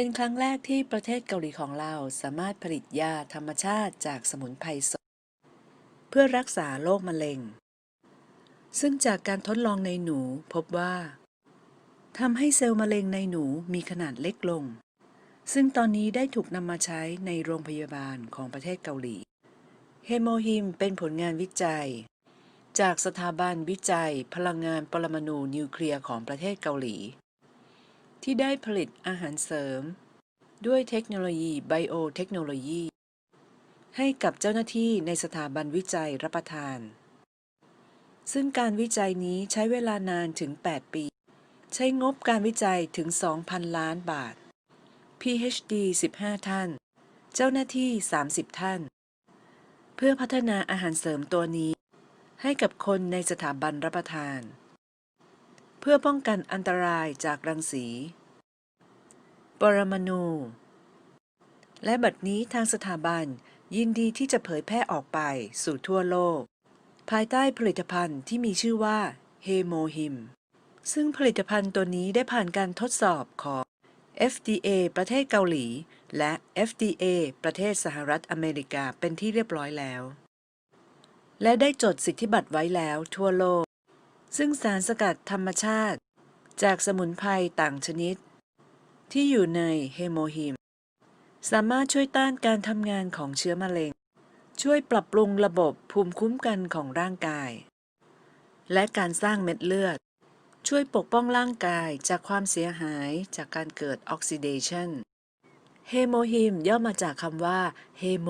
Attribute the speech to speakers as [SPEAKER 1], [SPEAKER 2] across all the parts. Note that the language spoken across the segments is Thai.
[SPEAKER 1] เป็นครั้งแรกที่ประเทศเกาหลีของเราสามารถผลิตยาธรรมชาติจากสมุนไพรสด เพื่อรักษาโรคมะเร็ง ซึ่งจากการทดลองในหนูพบว่าทำให้เซลล์มะเร็งในหนูมีขนาดเล็กลง ซึ่งตอนนี้ได้ถูกนำมาใช้ในโรงพยาบาลของประเทศเกาหลี เฮโมฮิมเป็นผลงานวิจัย จากสถาบันวิจัย พลังงานปรมาณูนิวเคลียร์ของประเทศเกาหลี ที่ได้ผลิตอาหารเสริม ด้วยเทคโนโลยีไบโอเทคโนโลยี ให้กับเจ้าหน้าที่ในสถาบันวิจัยรับประทาน ซึ่งการวิจัยนี้ใช้เวลานานถึง 8 ปี ใช้งบการวิจัยถึง 2,000 ล้านบาท PhD 15 ท่าน เจ้าหน้าที่ 30 ท่าน เพื่อพัฒนาอาหารเสริมตัวนี้ ให้กับคนในสถาบันรับประทาน เพื่อป้องกันอันตรายจากรังสี ปรมาณู และบัดนี้ทางสถาบันยินดีที่จะเผยแพร่ออกไปสู่ทั่วโลก ภายใต้ผลิตภัณฑ์ที่มีชื่อว่าเฮโมฮิม ซึ่งผลิตภัณฑ์ตัวนี้ได้ผ่านการทดสอบของ FDA ประเทศเกาหลี และ FDA ประเทศสหรัฐอเมริกาเป็นที่เรียบร้อยแล้ว และได้จดสิทธิบัตรไว้แล้วทั่วโลก ซึ่งสารสกัดธรรมชาติ จากสมุนไพรต่างชนิด ที่อยู่ในเฮโมฮิม สามารถช่วยต้านการทำงานของเชื้อมะเร็ง ช่วยปรับปรุงระบบภูมิคุ้มกันของร่างกาย และการสร้างเม็ดเลือด ช่วยปกป้องร่างกายจากความเสียหายจากการเกิดออกซิเดชันเฮโมฮิมย่อมาจากคำว่าเฮโม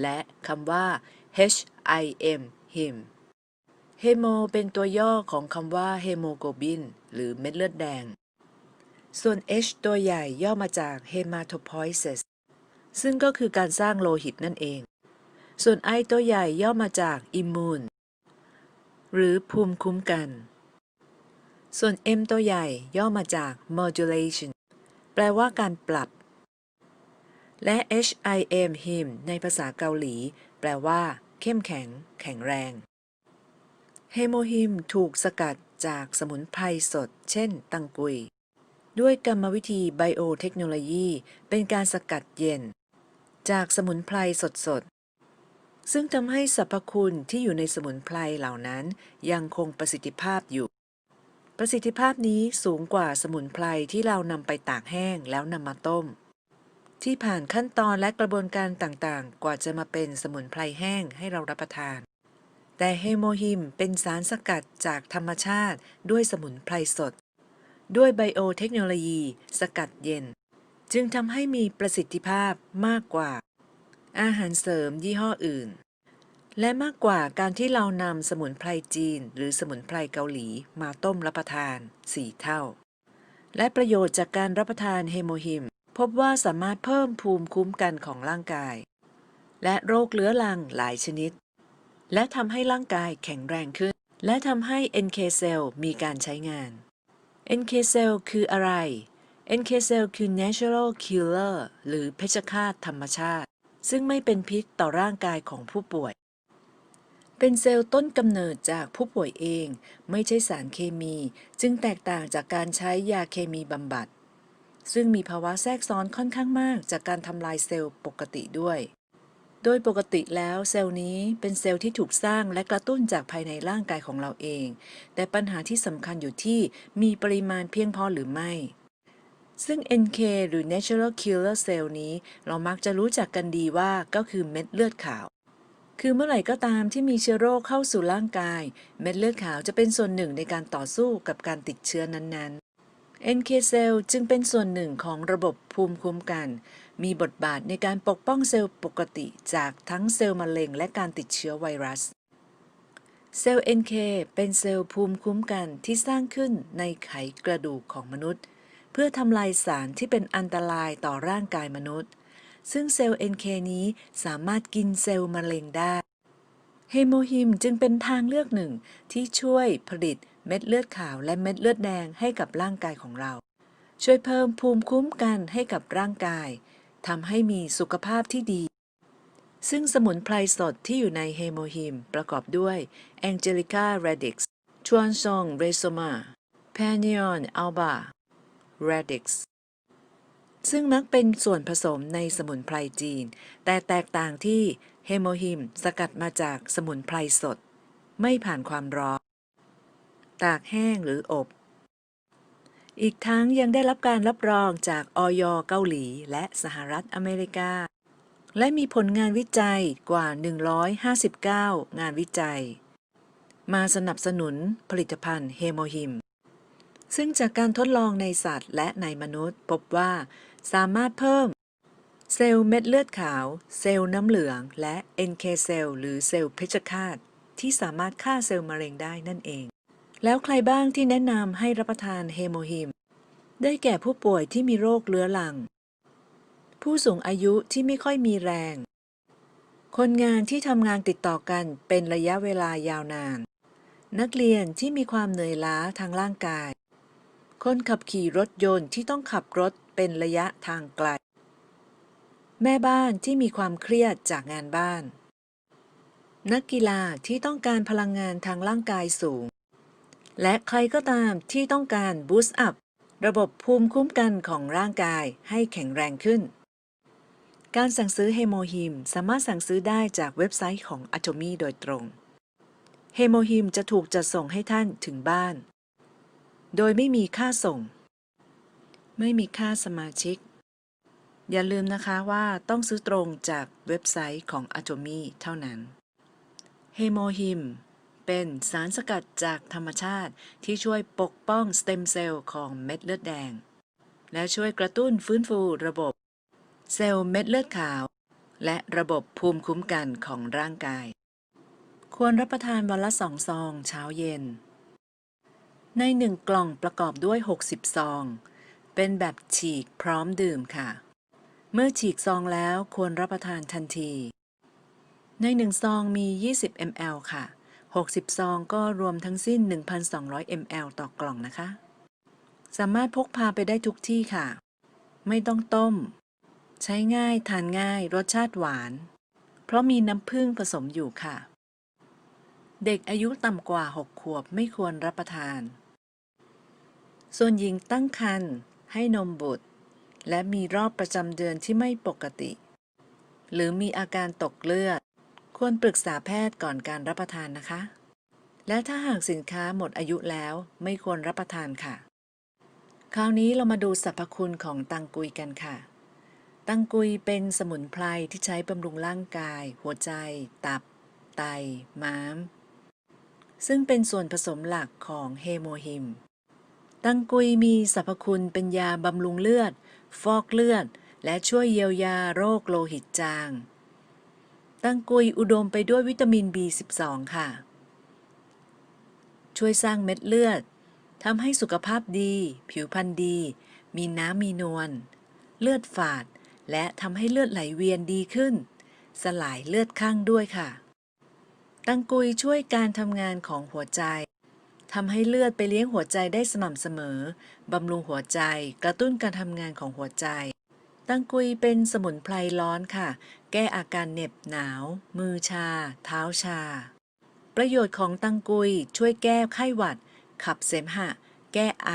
[SPEAKER 1] และคำว่า HIM ฮิม เฮโมเป็นตัวย่อของคำว่าเฮโมโกลบิน หรือเม็ดเลือดแดง ส่วน H ตัวใหญ่ย่อมาจาก hematopoiesis ซึ่งก็คือการสร้างโลหิตนั่นเอง ส่วน I ตัวใหญ่ย่อมาจาก immune หรือภูมิคุ้มกัน ส่วน M ตัวใหญ่ย่อมาจาก modulation แปลว่าการปรับ และ HIM him ในภาษาเกาหลี แปลว่า เข้มแข็ง แข็งแรง เฮโมฮิมถูกสกัดจากสมุนไพรสด เช่น ตังกุย ด้วยกรรมวิธีไบโอเทคโนโลยี เป็นการสกัดเย็น จากสมุนไพรสดๆ ซึ่งทำให้สรรพคุณที่อยู่ในสมุนไพรเหล่านั้นยังคงประสิทธิภาพอยู่ ประสิทธิภาพนี้สูงกว่าสมุนไพรที่เรานำไปตากแห้งแล้วนำมาต้ม ที่ผ่านขั้นตอนและกระบวนการต่างๆ กว่าจะมาเป็นสมุนไพรแห้งให้เรารับประทาน แต่เฮโมฮิมเป็นสารสกัดจากธรรมชาติด้วยสมุนไพรสด ด้วยไบโอเทคโนโลยีสกัดเย็น จึงทำให้มีประสิทธิภาพมากกว่า อาหารเสริมยี่ห้ออื่น และมากกว่าการที่เรานำสมุนไพรจีน หรือสมุนไพรเกาหลีมาต้มรับประทาน4เท่า และประโยชน์จากการรับประทานเฮโมฮิม พบว่าสามารถเพิ่มภูมิคุ้มกันของร่างกาย และโรคเรื้อรังหลายชนิด และทำให้ร่างกายแข็งแรงขึ้น และทำให้ NK cell มีการใช้งาน NK cell คืออะไร NK cell คือ natural killer หรือเพชฌฆาตธรรมชาติ ซึ่งไม่เป็นพิษต่อร่างกายของผู้ป่วย เป็นเซลล์ต้นกำเนิดจากผู้ป่วยเอง ไม่ใช่สารเคมี จึงแตกต่างจากการใช้ยาเคมีบำบัด ซึ่งมีภาวะแทรกซ้อนค่อนข้างมากจากการทำลายเซลล์ปกติด้วย โดยปกติแล้วเซลล์นี้เป็นเซลล์ที่ถูกสร้างและกระตุ้นจากภายในร่างกายของเราเอง แต่ปัญหาที่สำคัญอยู่ที่มีปริมาณเพียงพอหรือไม่ ซึ่ง NK หรือ Natural Killer Cell นี้ เรามักจะรู้จักกันดีว่าก็คือเม็ดเลือดขาว คือเมื่อไหร่ก็ตามที่มีเชื้อโรคเข้าสู่ร่างกาย เม็ดเลือดขาวจะเป็นส่วนหนึ่งในการต่อสู้กับการติดเชื้อนั้นๆ NK Cell จึงเป็นส่วนหนึ่งของระบบภูมิคุ้มกัน มีบทบาทในการปกป้องเซลล์ปกติจากทั้งเซลล์มะเร็งและการติดเชื้อไวรัส เซลล์ NK เป็นเซลล์ภูมิคุ้มกันที่สร้างขึ้นในไขกระดูกของมนุษย์ เพื่อทำลายสารที่เป็นอันตรายต่อร่างกายมนุษย์ ซึ่งเซลล์ NK นี้สามารถกินเซลล์มะเร็งได้เฮโมฮิมจึงเป็นทางเลือกหนึ่งที่ช่วยผลิตเม็ดเลือดขาวและเม็ดเลือดแดงให้กับร่างกายของเรา ช่วยเพิ่มภูมิคุ้มกันให้กับร่างกาย ทำให้มีสุขภาพที่ดี ซึ่งสมุนไพรสดที่อยู่ในเฮโมฮิมประกอบด้วยแองเจลิกาเรดิกส์ชวนซองเรโซมาแพนิออนอัลบา radix ซึ่งมักเป็นส่วนผสมในสมุนไพรจีน แต่แตกต่างที่เฮโมฮิมสกัดมาจากสมุนไพรสด ไม่ผ่านความร้อน ตากแห้งหรืออบ อีกทั้งยังได้รับการรับรองจากออยเกาหลี และสหรัฐอเมริกา และมีผลงานวิจัยกว่า 159 งานวิจัย มาสนับสนุนผลิตภัณฑ์เฮโมฮิม ซึ่งจากการทดลองในสัตว์และในมนุษย์ พบว่าสามารถเพิ่ม เซลล์เม็ดเลือดขาว เซลล์น้ำเหลือง และ NK เซลล์หรือเซลล์เพชฌฆาตที่สามารถฆ่าเซลล์มะเร็งได้นั่นเอง แล้วใครบ้างที่แนะนำให้รับประทานเฮโมฮิม ได้แก่ผู้ป่วยที่มีโรคเรื้อรัง ผู้สูงอายุที่ไม่ค่อยมีแรง คนงานที่ทำงานติดต่อกันเป็นระยะเวลายาวนาน นักเรียนที่มีความเหนื่อยล้าทางร่างกาย คนขับขี่รถยนต์ที่ต้องขับรถเป็นระยะทางไกล แม่บ้านที่มีความเครียดจากงานบ้าน นักกีฬาที่ต้องการพลังงานทางร่างกายสูง และใครก็ตามที่ต้องการบูสต์อัพระบบภูมิคุ้มกันของร่างกายให้แข็งแรงขึ้น การสั่งซื้อเฮโมฮิมสามารถสั่งซื้อได้จากเว็บไซต์ของ Atomy โดยตรง เฮโมฮิมจะถูกจัดส่งให้ท่านถึงบ้าน โดยไม่มีค่าส่ง ไม่มีค่าสมาชิก อย่าลืมนะคะว่าต้องซื้อตรงจากเว็บไซต์ของ Atomy เท่านั้น เฮโมฮิม เป็นสารสกัดจากธรรมชาติที่ช่วยปกป้องสเต็มเซลล์ของเม็ดเลือดแดง และช่วยกระตุ้นฟื้นฟูระบบ เซลล์เม็ดเลือดขาว และระบบภูมิคุ้มกันของร่างกาย ควรรับประทานวันละสองซองเช้าเย็น ในหนึ่งกล่องประกอบด้วย 60 ซอง เป็นแบบฉีกพร้อมดื่มค่ะ เมื่อฉีกซองแล้วควรรับประทานทันที ในหนึ่งซองมี 20 ml ค่ะ 60 ซองก็รวมทั้งสิ้น 1,200 ml ต่อกล่องนะคะ สามารถพกพาไปได้ทุกที่ค่ะ ไม่ต้องต้ม ใช้ง่ายทานง่าย รสชาติหวาน เพราะมีน้ำผึ้งผสมอยู่ค่ะ เด็กอายุต่ำกว่า 6 ขวบไม่ควรรับประทาน ส่วนหญิงตั้งครรภ์ให้นมบุตร และมีรอบประจำเดือนที่ไม่ปกติ หรือมีอาการตกเลือด ควรปรึกษาแพทย์ก่อนการรับประทานนะคะ และถ้าหากสินค้าหมดอายุแล้วไม่ควรรับประทานค่ะ คราวนี้เรามาดูสรรพคุณของตังกุยกันค่ะ ตังกุยเป็นสมุนไพรที่ใช้บำรุงร่างกาย หัวใจ ตับ ไต ม้าม ซึ่งเป็นส่วนผสมหลักของเฮโมฮิม ตังกุยมีสรรพคุณเป็นยาบำรุงเลือด ฟอกเลือด และช่วยเยียวยาโรคโลหิตจาง ตังกุยอุดมไปด้วยวิตามิน B12 ค่ะ ช่วยสร้างเม็ดเลือดทำให้สุขภาพดี ผิวพรรณดี มีน้ำมีนวล เลือดฝาด และทำให้เลือดไหลเวียนดีขึ้น สลายเลือดข้างด้วยค่ะ ตังกุยช่วยการทำงานของหัวใจทำให้เลือดไปเลี้ยงหัวใจได้สม่ำเสมอ บำรุงหัวใจ กระตุ้นการทำงานของหัวใจ ตังกุยเป็นสมุนไพรร้อนค่ะ แก้อาการเหน็บหนาว มือชา เท้าชา ประโยชน์ของตังกุยช่วยแก้ไข้หวัด ขับเสมหะ แก้ไอ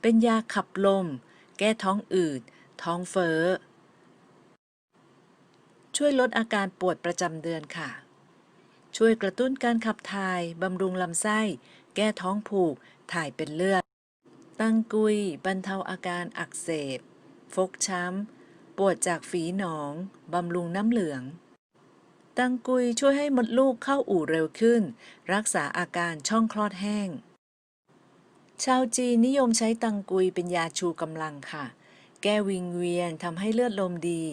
[SPEAKER 1] เป็นยาขับลม แก้ท้องอืด ท้องเฟ้อ ช่วยลดอาการปวดประจำเดือนค่ะ ช่วยกระตุ้นการขับถ่าย บำรุงลำไส้ แก้ท้องผูก ถ่ายเป็นเลือด ตังกุย บรรเทาอาการอักเสบ ฟกช้ำ ปวดจากฝีหนอง บำรุงน้ำเหลือง ตังกุยช่วยให้มดลูกเข้าอู่เร็วขึ้น รักษาอาการช่องคลอดแห้ง ชาวจีนนิยมใช้ตังกุยเป็นยาชูกำลังค่ะ แก้วิงเวียนทำให้เลือดลมดี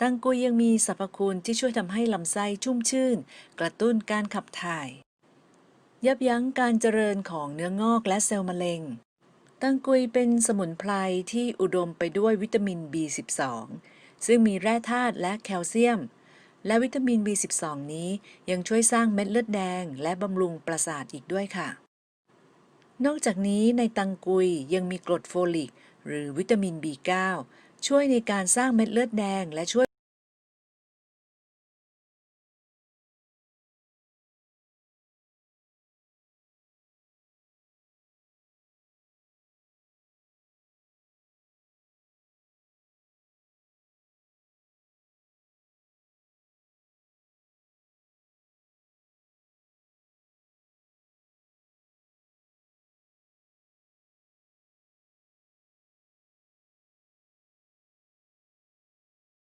[SPEAKER 1] ตังกุยยังมีสรรพคุณที่ช่วยทำให้ลำไส้ชุ่มชื่น กระตุ้นการขับถ่าย ยับยั้งการเจริญของเนื้องอกและเซลล์มะเร็ง ตังกุยเป็นสมุนไพรที่อุดมไปด้วยวิตามิน B12 ซึ่งมีแร่ธาตุและแคลเซียม และวิตามิน B12 นี้ยังช่วยสร้างเม็ดเลือดแดง และบำรุงประสาทอีกด้วยค่ะ นอกจากนี้ในตังกุยยังมีกรดโฟลิก หรือวิตามิน B9 ช่วยในการสร้างเม็ดเลือดแดงและช่วย